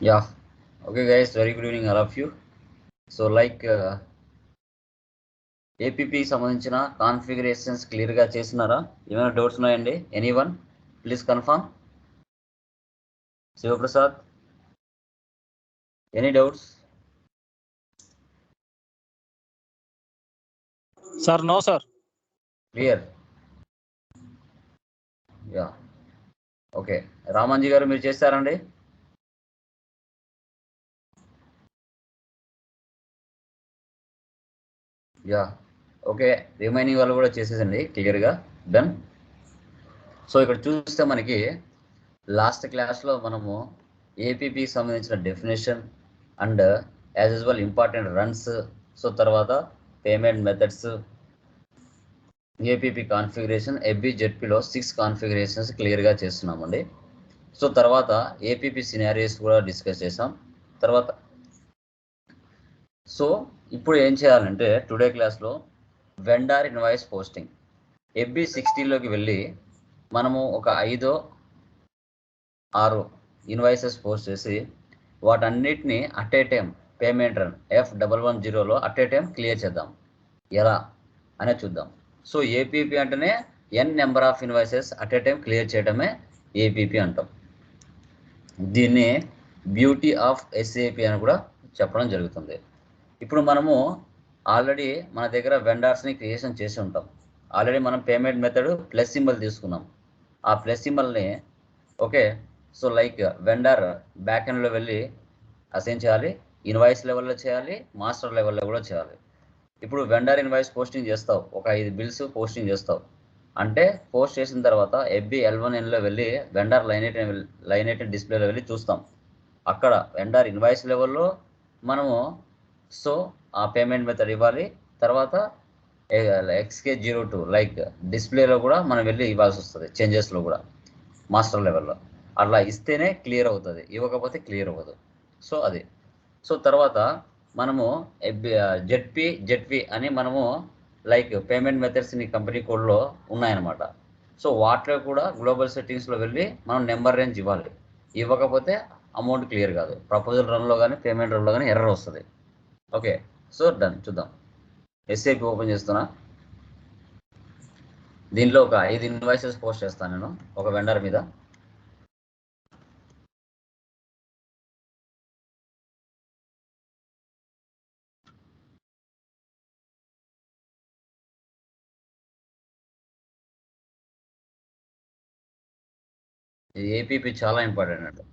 Yeah. Okay, guys. Very good evening, all of you. So, like uh, APP సంబంధించిన configurations క్లియర్గా చేసినారా ఏమైనా doubts ఉన్నాయండి? Any one please confirm Shivaprasad any doubts sir no sir clear ya okay Ramanji garu మీరు చేస్తారండి? Yeah. Okay remaining వాళ్ళు కూడా చేసేసండి క్లియర్గా. డన్ సో ఇక్కడ చూస్తే మనకి లాస్ట్ క్లాస్లో మనము ఏపీపీకి సంబంధించిన definition and as usual important runs so తర్వాత పేమెంట్ మెథడ్స్ ఏపీపీ కాన్ఫిగరేషన్ ఎబ్బి జెడ్పీలో సిక్స్ కాన్ఫిగరేషన్స్ క్లియర్గా చేస్తున్నామండి. సో తర్వాత ఏపీపీ సినారియోస్ కూడా డిస్కస్ చేసాం. తర్వాత సో ఇప్పుడు ఏం చేయాలంటే టుడే క్లాస్లో వెండార్ ఇన్వాయిస్ పోస్టింగ్ ఎఫ్బి సిక్స్టీన్లోకి వెళ్ళి మనము ఒక ఐదో ఆరు ఇన్వాయిసెస్ పోస్ట్ చేసి వాటన్నిటిని at a time payment run F double one జీరోలో అట్ ఏ టైం క్లియర్ చేద్దాం. ఎలా? అనే చూద్దాం. సో ఏపీపీ అంటేనే N number of invoices at a time clear చేయడమే ఏపీపీ అంటాం. దీన్ని బ్యూటీ ఆఫ్ ఎస్ఏపి అని కూడా చెప్పడం జరుగుతుంది. ఇప్పుడు మనము ఆల్రెడీ మన దగ్గర వెండర్స్ని క్రియేషన్ చేసి ఉంటాం. ఆల్రెడీ మనం పేమెంట్ మెథడ్ ప్లస్ సింబల్ తీసుకున్నాం. ఆ ప్లస్ సింబల్ని okay so like vendor back ఎండ్లో వెళ్ళి అసైన్ చేయాలి ఇన్వాయిస్ లెవెల్లో చేయాలి మాస్టర్ లెవెల్లో కూడా చేయాలి. ఇప్పుడు వెండర్ ఇన్వాయిస్ పోస్టింగ్ చేస్తావు ఒక ఐదు బిల్స్ పోస్టింగ్ చేస్తావు. అంటే పోస్ట్ చేసిన తర్వాత ఎఫ్బి ఎల్ వన్ ఎన్లో వెళ్ళి vendor line eight line eight డిస్ప్లేలో వెళ్ళి చూస్తాం. అక్కడ వెండర్ ఇన్వాయిస్ లెవెల్లో మనము సో ఆ పేమెంట్ మెథడ్ ఇవ్వాలి. తర్వాత ఎక్స్కే జీరో టూ లైక్ డిస్ప్లేలో కూడా మనం వెళ్ళి ఇవ్వాల్సి వస్తుంది చేంజెస్లో కూడా మాస్టర్ లెవెల్లో అట్లా ఇస్తేనే క్లియర్ అవుతుంది. ఇవ్వకపోతే క్లియర్ అవ్వదు. సో అది. సో తర్వాత మనము జెడ్పి జెడ్పి అని మనము లైక్ పేమెంట్ మెథడ్స్ నీ కంపెనీ కోడ్లో ఉన్నాయన్నమాట. సో వాటిలో కూడా గ్లోబల్ సెట్టింగ్స్లో వెళ్ళి మనం నెంబర్ రేంజ్ ఇవ్వాలి. ఇవ్వకపోతే అమౌంట్ క్లియర్ కాదు. ప్రపోజల్ రన్లో కానీ పేమెంట్ రన్లో కానీ ఎర్రర్ వస్తుంది. ఓకే సో డన్ చూద్దాం. ఎస్ఐపి ఓపెన్ చేస్తున్నా. దీనిలో ఒక ఐదు ఇన్వాయిసెస్ పోస్ట్ చేస్తాను నేను ఒక వెండర్ మీద. ఇది ఏపీపీ చాలా ఇంపార్టెంట్ అండి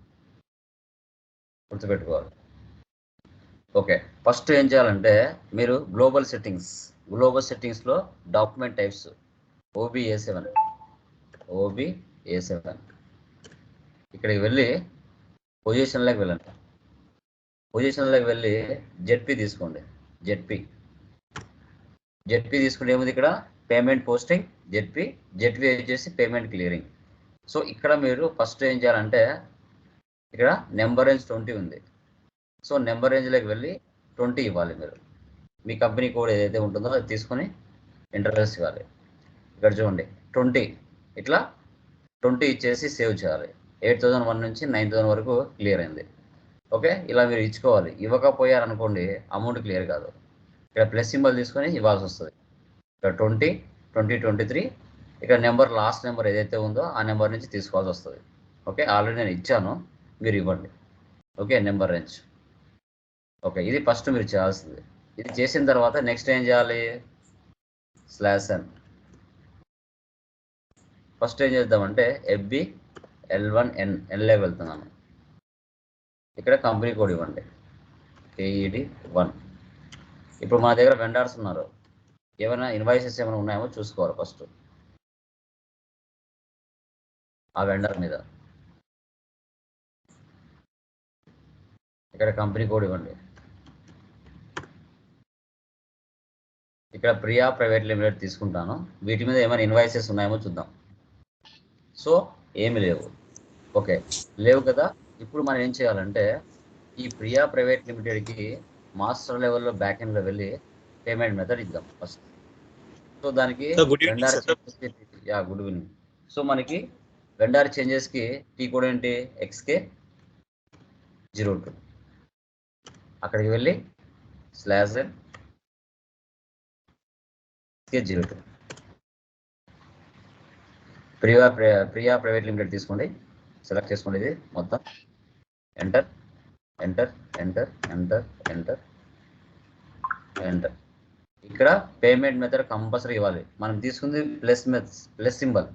గుర్తుపెట్టుకోవాలి. ఓకే. ఫస్ట్ ఏం చేయాలంటే మీరు global settings global సెట్టింగ్స్లో document types OB A seven. OB A seven. ఇక్కడికి వెళ్ళి పొజిషన్లోకి వెళ్ళండి. పొజిషన్లోకి వెళ్ళి జెడ్పి తీసుకోండి. జెడ్పి. జెడ్పి తీసుకుంటే ఏముంది ఇక్కడ? Payment posting ZP. జెడ్పి వచ్చేసి పేమెంట్ క్లియరింగ్. సో ఇక్కడ మీరు ఫస్ట్ ఏం చేయాలంటే ఇక్కడ నెంబర్ రేంజ్ ట్వంటీ ఉంది. సో నెంబర్ రేంజ్లోకి వెళ్ళి ట్వంటీ ఇవ్వాలి మీరు. మీ కంపెనీ కోడ్ ఏదైతే ఉంటుందో అది తీసుకొని ఇంటర్వ్యూస్ ఇవ్వాలి. ఇక్కడ చూడండి ట్వంటీ ఇట్లా ట్వంటీ ఇచ్చేసి సేవ్ చేయాలి. ఎయిట్ థౌజండ్ వన్ నుంచి నైన్ థౌసండ్ వరకు క్లియర్ అయింది. ఓకే ఇలా మీరు ఇచ్చుకోవాలి. ఇవ్వకపోయారనుకోండి అమౌంట్ క్లియర్ కాదు. ఇక్కడ ప్లస్ సింబల్ తీసుకొని ఇవ్వాల్సి వస్తుంది. ఇక్కడ ట్వంటీ ట్వంటీ ట్వంటీ త్రీ ఇక్కడ నెంబర్ లాస్ట్ నెంబర్ ఏదైతే ఉందో ఆ నెంబర్ నుంచి తీసుకోవాల్సి వస్తుంది. ఓకే ఆల్రెడీ నేను ఇచ్చాను మీరు ఇవ్వండి. Okay number range. ఓకే ఇది ఫస్ట్ మీరు చేయాల్సింది. ఇది చేసిన తర్వాత నెక్స్ట్ ఏం చేయాలి? Slash N. ఫస్ట్ ఏం చేద్దామంటే ఎఫ్బి ఎల్ వన్ ఎన్ ఎన్లోకి వెళ్తున్నాను. ఇక్కడ కంపెనీ కోడ్ ఇవ్వండి. KED one. ఇప్పుడు మా దగ్గర వెండర్స్ ఉన్నారు. ఏమైనా ఇన్వాయిసెస్ ఏమైనా ఉన్నాయేమో చూసుకోవాలి ఫస్ట్. ఆ వెండర్ మీద. ఇక్కడ కంపెనీ కోడ్ ఇవ్వండి. ఇక్కడ ప్రియా ప్రైవేట్ లిమిటెడ్ తీసుకుంటాను. వీటి మీద ఏమైనా ఇన్వాయిసెస్ ఉన్నాయేమో చూద్దాం. సో ఏమి లేవు. ఓకే లేవు కదా. ఇప్పుడు మనం ఏం చేయాలంటే ఈ ప్రియా ప్రైవేట్ లిమిటెడ్కి మాస్టర్ లెవెల్లో బ్యాక్ ఎండ్లో వెళ్ళి పేమెంట్ మెథడ్ ఇద్దాం ఫస్ట్. సో దానికి యా గుడ్ ఈవినింగ్ సో మనకి వెండార్ చేంజెస్కి టీ కోడ్ ఏంటి? ఎక్స్కే జీరో టూ అక్కడికి వెళ్ళి slash N zero two Priya Priya private limited తీసుకోండి. సెలెక్ట్ చేసుకోండి ఇది మొత్తం. Enter enter enter enter enter enter ఇక్కడ పేమెంట్ మెథడ్ కంపల్సరీ ఇవ్వాలి. మనం తీసుకుంది plus meth plus symbol.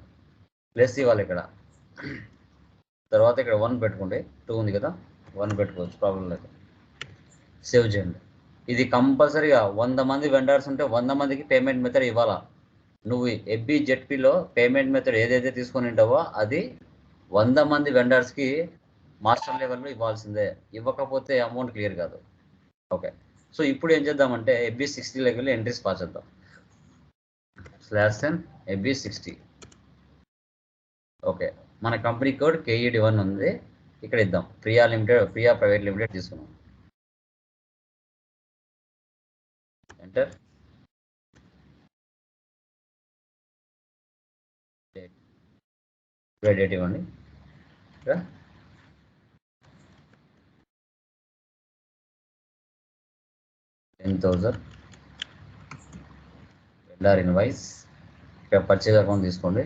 Plus ఇవ్వాలి ఇక్కడ. తర్వాత ఇక్కడ వన్ పెట్టుకోండి. టూ ఉంది కదా. వన్ పెట్టుకోవచ్చు ప్రాబ్లం లేదు. సేవ్ చేయండి. ఇది కంపల్సరీగా వంద మంది వెండర్స్ ఉంటే వంద మందికి పేమెంట్ మెథడ్ ఇవ్వాలా? నువ్వు ఎబ్బి జెడ్పీలో పేమెంట్ మెథడ్ ఏదైతే తీసుకొని ఉంటావో అది వంద మంది వెండర్స్కి మాస్టర్ లెవెల్లో ఇవ్వాల్సిందే. ఇవ్వకపోతే అమౌంట్ క్లియర్ కాదు. ఓకే సో ఇప్పుడు ఏం చేద్దామంటే FB sixty level entries pass చేద్దాం. Slash ten FB sixty okay మన కంపెనీ కోడ్ కేఈడి వన్ ఉంది. ఇక్కడ ఇద్దాం. Priya limited Priya private limited తీసుకున్నాం. Enter డేట్ ఇవ్వండి టెన్ థౌజండ్ వెండార్ ఇన్వాయిస్ ఇక్కడ పర్చేజ్ అకౌంట్ తీసుకోండి.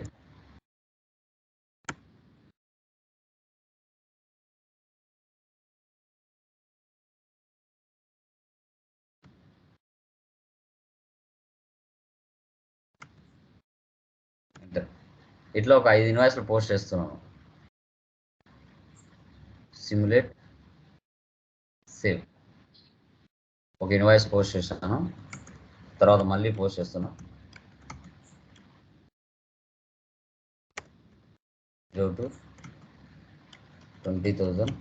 ఇట్లా ఒక ఐదు ఇన్వాయిస్లు పోస్ట్ చేస్తున్నాను సిమ్యులేట్ సేవ్ ఒక ఇన్వాయిస్ పోస్ట్ చేస్తాను తర్వాత మళ్ళీ పోస్ట్ చేస్తున్నాను zero two twenty thousand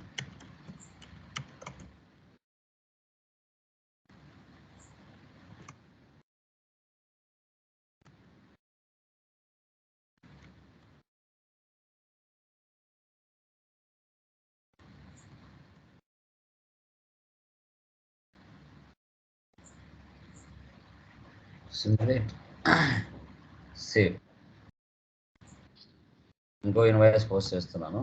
simulate save ఇంకో ఇన్వాయిస్ పోస్ట్ చేస్తున్నాను.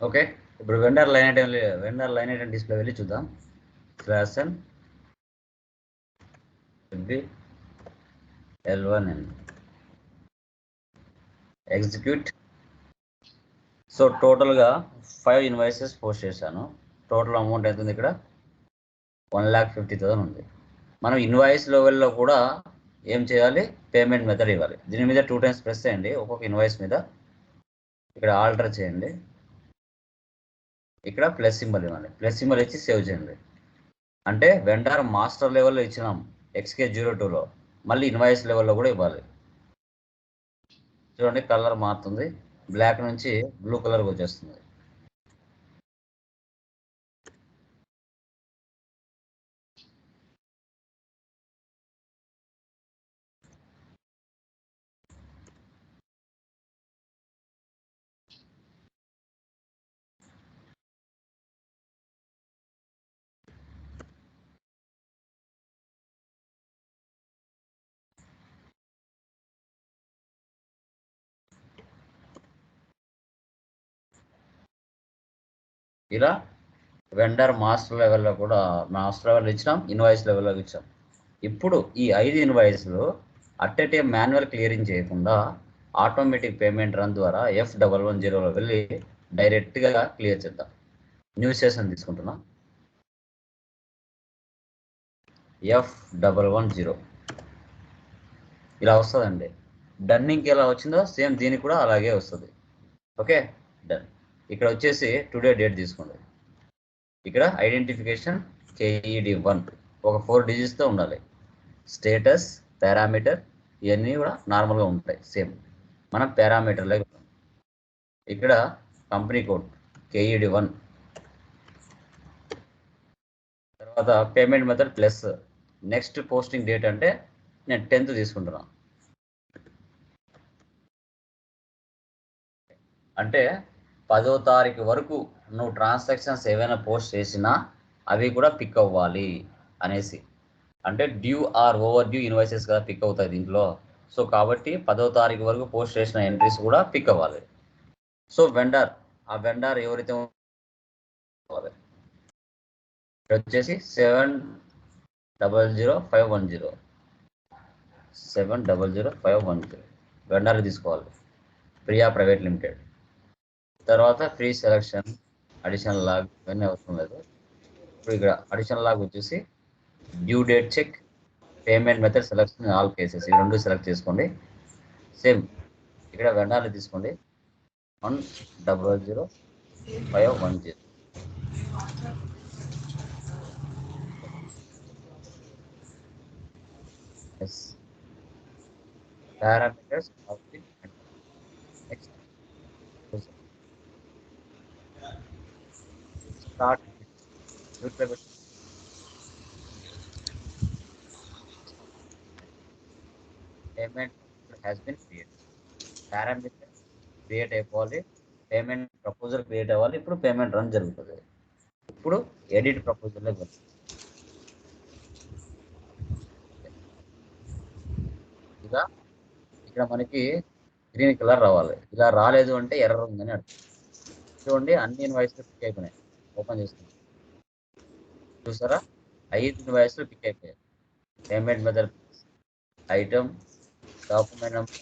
ఓకే. ఇప్పుడు vendor line item vendor line item display వెళ్ళి చూద్దాం. క్రాసన్ B L one N execute so టోటల్గా ఫైవ్ ఇన్వాయిసెస్ పోస్ట్ చేశాను. టోటల్ అమౌంట్ ఎంత ఉంది ఇక్కడ? వన్ ల్యాక్ ఫిఫ్టీ థౌసండ్ ఉంది. మనం ఇన్వాయిస్ లెవెల్లో కూడా ఏం చేయాలి? పేమెంట్ మెథడ్ ఇవ్వాలి. దీని మీద టూ టైమ్స్ ప్రెస్ చేయండి. ఒక్కొక్క ఇన్వాయిస్ మీద. ఇక్కడ ఆల్టర్ చేయండి. ఇక్కడ ప్లస్ సింబల్ ఇవ్వండి. ప్లస్ సింబల్ ఇచ్చి సేవ్ చేయండి. అంటే వెండర్ మాస్టర్ లెవెల్లో ఇచ్చినాం. ఎక్స్కే జీరో టూలో మళ్ళీ ఇన్వాయిస్ లెవెల్లో కూడా ఇవ్వాలి. చూడండి కలర్ మారుతుంది. బ్లాక్ నుంచి బ్లూ కలర్కి వచ్చేస్తుంది. ఇలా వెండర్ మాస్టర్ లెవెల్లో కూడా మాస్టర్ లెవెల్ ఇచ్చినాం ఇన్వాయిస్ లెవెల్లో ఇచ్చాం. ఇప్పుడు ఈ ఐదు ఇన్వాయిస్లు at a time manual clearing చేయకుండా ఆటోమేటిక్ పేమెంట్ రన్ ద్వారా ఎఫ్ డబల్ వన్ జీరోలో వెళ్ళి డైరెక్ట్గా క్లియర్ చేద్దాం. న్యూ సెషన్ తీసుకుంటున్నాం. ఎఫ్ డబల్ వన్ జీరో ఇలా వస్తుందండి. డన్నింగ్కి ఎలా వచ్చిందో సేమ్ దీనికి కూడా అలాగే వస్తుంది. ఓకే? డన్ ఇక్కడ వచ్చేసి టుడే డేట్ తీసుకోండి. ఇక్కడ ఐడెంటిఫికేషన్ కేఈడి వన్ ఒక ఫోర్ డిజిట్స్తో ఉండాలి. స్టేటస్ పారామీటర్ ఇవన్నీ కూడా నార్మల్గా ఉంటాయి సేమ్ మనం పారామీటర్లో ఇక్కడ కంపెనీ కోడ్ కేఈడి వన్ తర్వాత payment method plus next posting date అంటే నేను టెన్త్ తీసుకుంటున్నాను అంటే పదో తారీఖు వరకు నువ్వు ట్రాన్సాక్షన్స్ ఏవైనా పోస్ట్ చేసినా అవి కూడా పిక్ అవ్వాలి అనేసి. అంటే due or overdue invoices కదా పిక్ అవుతాయి దీంట్లో. సో కాబట్టి పదో తారీఖు వరకు పోస్ట్ చేసిన ఎంట్రీస్ కూడా పిక్ అవ్వాలి. సో వెండర్ ఆ వెండర్ ఎవరైతే వచ్చేసి seven double zero five one zero seven double zero five one zero vendor తీసుకోవాలి. Priya private limited. తర్వాత ఫ్రీ సెలక్షన్ అడిషనల్ లాగ్ ఇవన్నీ అవసరం లేదు. ఇప్పుడు ఇక్కడ అడిషనల్ లాగ్ వచ్చేసి due date check payment method selection all cases ఈ రెండు సెలెక్ట్ చేసుకోండి. సేమ్ ఇక్కడ వెండాలు తీసుకోండి. One double zero five one zero yes parameters of the next start with payment has been created create అయిపోవాలి పేమెంట్ ప్రపోజల్ క్రియేట్ అవ్వాలి ఇప్పుడు payment run జరుగుతుంది. ఇప్పుడు ఎడిట్ ప్రపోజల్ ఇలా ఇక్కడ మనకి గ్రీన్ కలర్ రావాలి. ఇలా రాలేదు అంటే ఎర్ర ఉందని అర్థం. చూడండి అన్ని ఇన్వాయిస్లు పిక్ అయిపోయినాయి. ఓపెన్ చేస్తున్నాం. చూసారా? ఐదు ఇన్వాయిస్లు పిక్ అయిపోయాయి payment method item document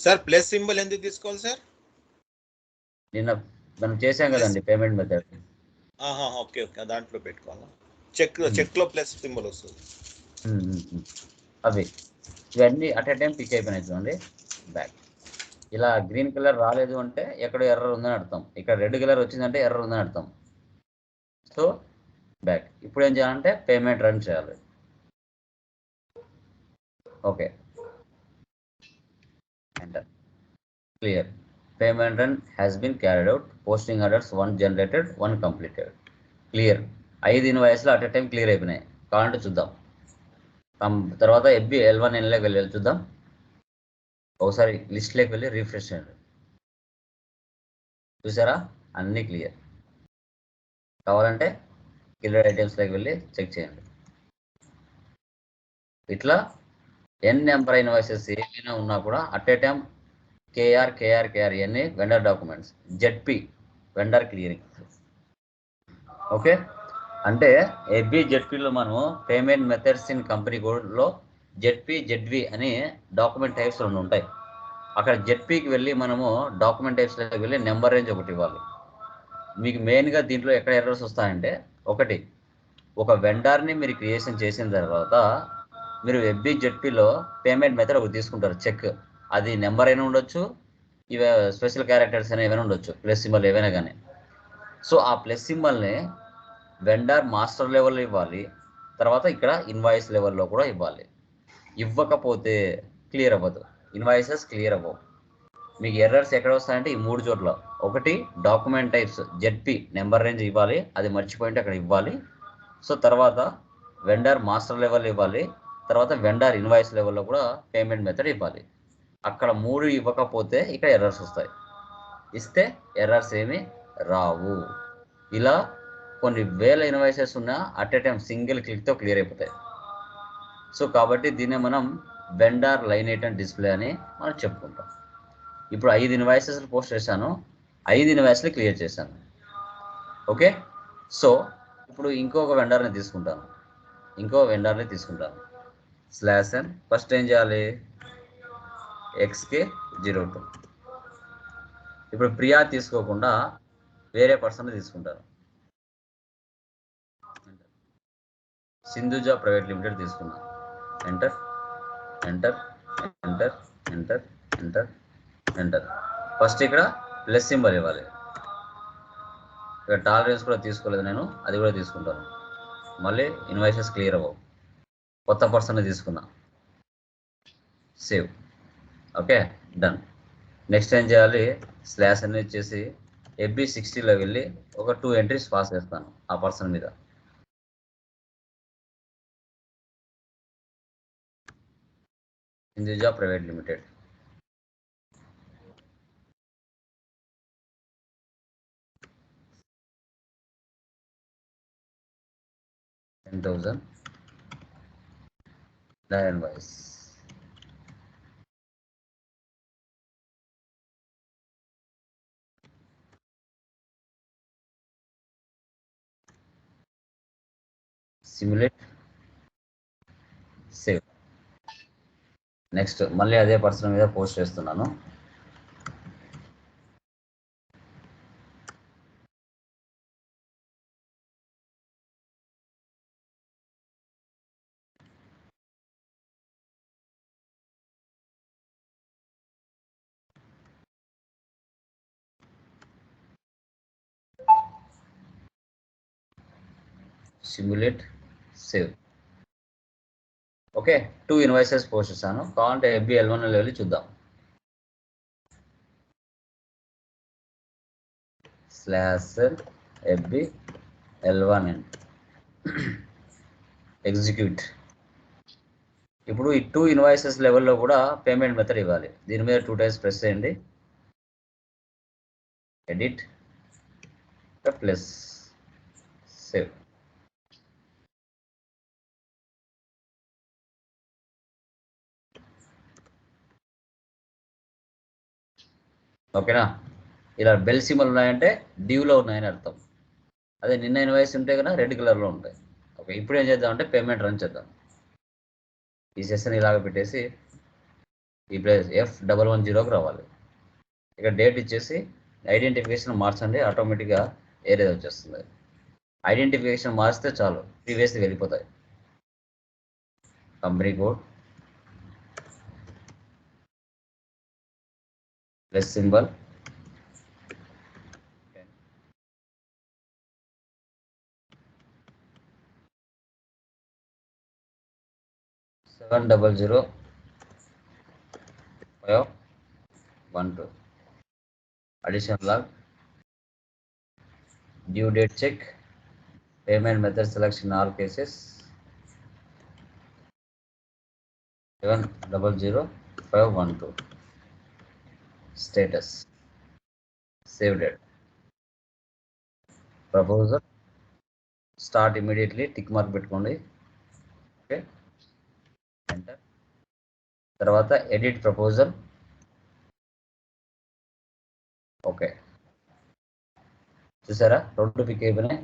sir plus symbol ఎందుకు తీసుకోవాలి సార్ నిన్న మనం చేసాం కదండి పేమెంట్ మెథడ్ ఆహా ఓకే ఓకే. దాంట్లో పెట్టుకోవాలా? చెక్ చెక్లో ప్లస్ సింబల్ వస్తుంది. అవి. ఇవన్నీ అట్ ఏ టైం పిక్ అయిపోయినాయి చూడండి. బ్యాక్ ఇలా గ్రీన్ కలర్ రాలేదు అంటే ఎక్కడ ఎర్రర్ ఉందని అర్థం. ఇక్కడ రెడ్ కలర్ వచ్చిందంటే ఎర్రర్ ఉందని అర్థం. So back. ఇప్పుడు ఏం చేయాలంటే పేమెంట్ రన్ చేయాలి. Okay. Enter clear payment run has been carried out posting orders one generated one completed clear ఐదు ఇన్వాయిస్లు అట్ ఎ టైం క్లియర్ అయిపోయినాయి. కావాలంటే చూద్దాం. తర్వాత ఎఫ్బి ఎల్ వన్ ఎన్లోకి వెళ్ళి చూద్దాం. ఒకసారి లిస్ట్లోకి వెళ్ళి రిఫ్రెష్ చేయండి. చూసారా? అన్నీ క్లియర్. కావాలంటే కిల్లర్ ఐటమ్స్లోకి వెళ్ళి చెక్ చేయండి. ఇట్లా ఎన్ నెంబర్ ఇన్వాయిసెస్ ఏమైనా ఉన్నా కూడా at a time KR KR KR ఇవన్నీ vendor documents ZP vendor clearing okay అంటే ఎఫ్బి జెడ్పిలో మనము పేమెంట్ మెథడ్స్ ఇన్ కంపెనీ కోడ్లో జెడ్పి జెడ్వి అని డాక్యుమెంట్ టైప్స్ రెండు ఉంటాయి. అక్కడ జెడ్పీకి వెళ్ళి మనము డాక్యుమెంట్ టైప్స్లోకి వెళ్ళి నెంబర్ రేంజ్ ఒకటి ఇవ్వాలి. మీకు మెయిన్గా దీంట్లో ఎక్కడ ఎర్రర్స్ వస్తాయంటే ఒకటి ఒక వెండర్ని మీరు క్రియేషన్ చేసిన తర్వాత మీరు ఎఫ్బి జెడ్పీలో పేమెంట్ మెథడ్ ఒకటి తీసుకుంటారు చెక్ అది నెంబర్ అయినా ఉండొచ్చు ఇవే స్పెషల్ క్యారెక్టర్స్ అయినా ఏమైనా ఉండొచ్చు ప్లస్ సింబల్ ఏవైనా కానీ. సో ఆ ప్లస్ సింబల్ని వెండర్ మాస్టర్ లెవెల్లో ఇవ్వాలి తర్వాత ఇక్కడ ఇన్వాయిస్ లెవెల్లో కూడా ఇవ్వాలి. ఇవ్వకపోతే క్లియర్ అవ్వదు. ఇన్వాయిసెస్ క్లియర్ అవ్వవు. మీకు ఎర్రర్స్ ఎక్కడ వస్తాయంటే ఈ మూడు చోట్ల. ఒకటి document types ZP number range ఇవ్వాలి అది మర్చిపోయింటే అక్కడ ఇవ్వాలి. సో తర్వాత వెండర్ మాస్టర్ లెవెల్ ఇవ్వాలి తర్వాత వెండర్ ఇన్వాయిస్ లెవెల్లో కూడా పేమెంట్ మెథడ్ ఇవ్వాలి. అక్కడ మూడు ఇవ్వకపోతే ఇక్కడ ఎర్రర్స్ వస్తాయి. ఇస్తే ఎర్రర్స్ ఏమి రావు. ఇలా కొన్ని వేల ఇన్వాయిసెస్ ఉన్నా అట్ ఎ టైం సింగిల్ క్లిక్తో క్లియర్ అయిపోతాయి. సో కాబట్టి దీన్నే మనం వెండార్ లైన్ ఐటమ్ డిస్ప్లే అని మనం చెప్పుకుంటాం. ఇప్పుడు ఐదు ఇన్వాయిసెస్ పోస్ట్ చేశాను. ఐదు ఇన్వాయిస్లు క్లియర్ చేశాను. ఓకే సో ఇప్పుడు ఇంకొక వెండర్ని తీసుకుంటాను. ఇంకో వెండర్ని తీసుకుంటాను. స్లాష్ అండ్ ఫస్ట్ ఏం చేయాలి? ఎక్స్కే జీరో టూ ఇప్పుడు ప్రియా తీసుకోకుండా వేరే పర్సన్ తీసుకుంటాను. సింధుజా ప్రైవేట్ లిమిటెడ్ తీసుకున్నాను. Enter enter enter enter enter enter first ఇక్కడ ప్లస్ సింబల్ ఇవ్వాలి. ఇక్కడ టాలరెన్స్ కూడా తీసుకోలేదు నేను అది కూడా తీసుకుంటాను. మళ్ళీ ఇన్వాయిసెస్ క్లియర్ అవ్వవు. కొత్త పర్సన్ తీసుకున్నా. సేవ్ ఓకే డన్ నెక్స్ట్ ఏం చేయాలి? స్లాష్ అనేది చేసి ఎఫ్బి సిక్స్టీలో వెళ్ళి ఒక టూ ఎంట్రీస్ పాస్ చేస్తాను ఆ పర్సన్ మీద. Hinduja Private Limited. Ten thousand. The invoice. Simulate next మళ్ళీ అదే పర్సన్ మీద పోస్ట్ చేస్తున్నాను. Simulate save okay two invoices post చేశాను కావాలంటే ఎఫ్బి ఎల్ వన్ వెళ్ళి చూద్దాం. Slash FB L one execute ఇప్పుడు ఈ టూ ఇన్వాయిసెస్ లెవెల్లో కూడా పేమెంట్ మెథడ్ ఇవ్వాలి. దీని మీద టూ టైమ్స్ ప్రెస్ చేయండి. ఎడిట్ ప్లస్ సేవ్ ఓకేనా? ఇలా బెల్ సిమ్మలు ఉన్నాయంటే డ్యూలో ఉన్నాయని అర్థం. అదే నిన్న ఇన్వాయిస్ ఉంటే కదా రెడ్ కలర్లో ఉంటాయి. ఓకే ఇప్పుడు ఏం చేద్దామంటే పేమెంట్ రన్ చేద్దాం. ఈ సెషన్ ఇలాగ పెట్టేసి ఈ ప్లేస్ ఎఫ్ డబల్ వన్ జీరోకి రావాలి. ఇక డేట్ ఇచ్చేసి ఐడెంటిఫికేషన్ మార్చండి ఆటోమేటిక్గా ఏరియా వచ్చేస్తుంది. ఐడెంటిఫికేషన్ మార్చితే చాలు ప్రీవియస్ వెళ్ళిపోతాయి. Company code. plus symbol. okay. seven double zero. Five. One two. Additional log. Due date check. Payment method selection all cases. seven double zero. Five one two. Status. Save date. Proposal. Start immediately tick mark పెట్టుకోండి. Okay. Enter తర్వాత edit proposal. Okay. చూసారా? రెండు pick అయిపోయినాయి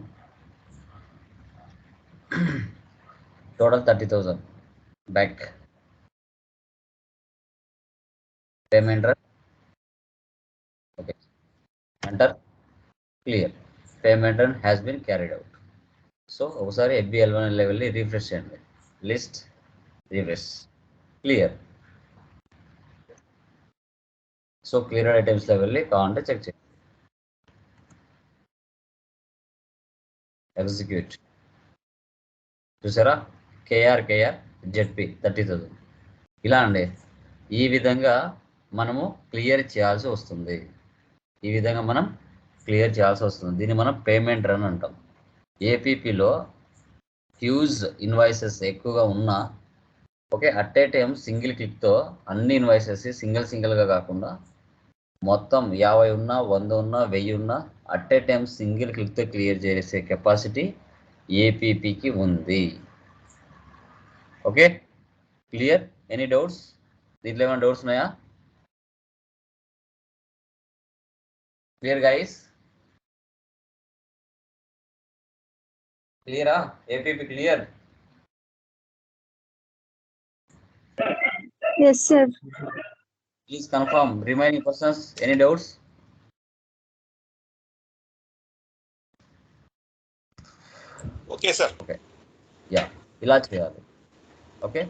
total thirty thousand back. Payment okay అంటారు clear. Payment run has been carried out so ఒకసారి FBL one లెవెల్ని refresh చేయండి. List refresh clear so clear ఐటమ్స్లో వెళ్ళి కావాలంటే చెక్ చేయండి. ఎగ్జిక్యూట్ చూసారా? KR KR ZP thirty thousand ఇలా అండి. ఈ విధంగా మనము క్లియర్ చేయాల్సి వస్తుంది. ఈ విధంగా మనం క్లియర్ చేయాల్సి వస్తుంది. దీన్ని మనం పేమెంట్ రన్ అంటాం. ఏపీపీలో హ్యూజ్ ఇన్వాయిసెస్ ఎక్కువగా ఉన్నా okay at a time single క్లిక్తో అన్ని ఇన్వాయిసెస్ సింగిల్ సింగిల్గా కాకుండా మొత్తం యాభై ఉన్నా వంద ఉన్నా వెయ్యి ఉన్నా అట్ ఏ టైం సింగిల్ క్లిక్తో క్లియర్ చేసే కెపాసిటీ ఏపీపీకి ఉంది. Okay clear? Any doubts? దీంట్లో ఏమైనా డౌట్స్ ఉన్నాయా? clear guys? Clear ah? App clear? Yes sir. Please confirm. Remaining questions? Any doubts? Okay sir. Okay. Yeah. Ila okay?